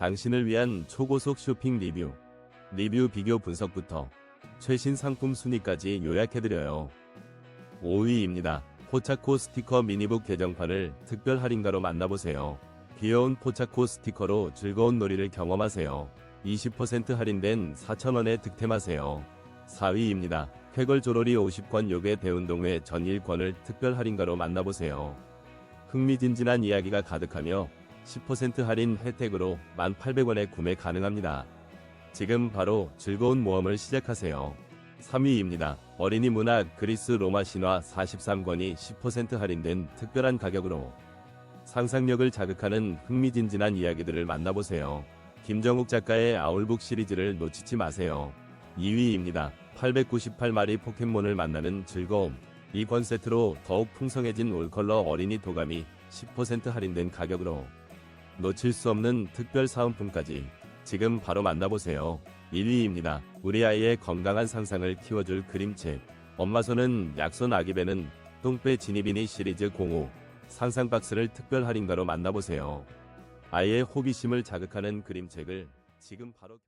당신을 위한 초고속 쇼핑 리뷰, 리뷰 비교 분석부터 최신 상품 순위까지 요약해드려요. 5위입니다. 포차코 스티커 미니북 개정판을 특별 할인가로 만나보세요. 귀여운 포차코 스티커로 즐거운 놀이를 경험하세요. 20% 할인된 4,000원에 득템하세요. 4위입니다. 쾌걸 조로리 50권 요괴 대운동회 전일권을 특별 할인가로 만나보세요. 흥미진진한 이야기가 가득하며 10% 할인 혜택으로 1,800원에 구매 가능합니다. 지금 바로 즐거운 모험을 시작하세요. 3위입니다. 어린이 문학 그리스 로마 신화 43권이 10% 할인된 특별한 가격으로 상상력을 자극하는 흥미진진한 이야기들을 만나보세요. 김정욱 작가의 아울북 시리즈를 놓치지 마세요. 2위입니다. 898마리 포켓몬을 만나는 즐거움. 이권 세트로 더욱 풍성해진 올컬러 어린이 도감이 10% 할인된 가격으로 놓칠 수 없는 특별 사은품까지 지금 바로 만나보세요. 1위입니다. 우리 아이의 건강한 상상을 키워줄 그림책. 엄마 손은 약손 아기 배는 똥배 지니비니 시리즈 05 상상 박스를 특별 할인가로 만나보세요. 아이의 호기심을 자극하는 그림책을 지금 바로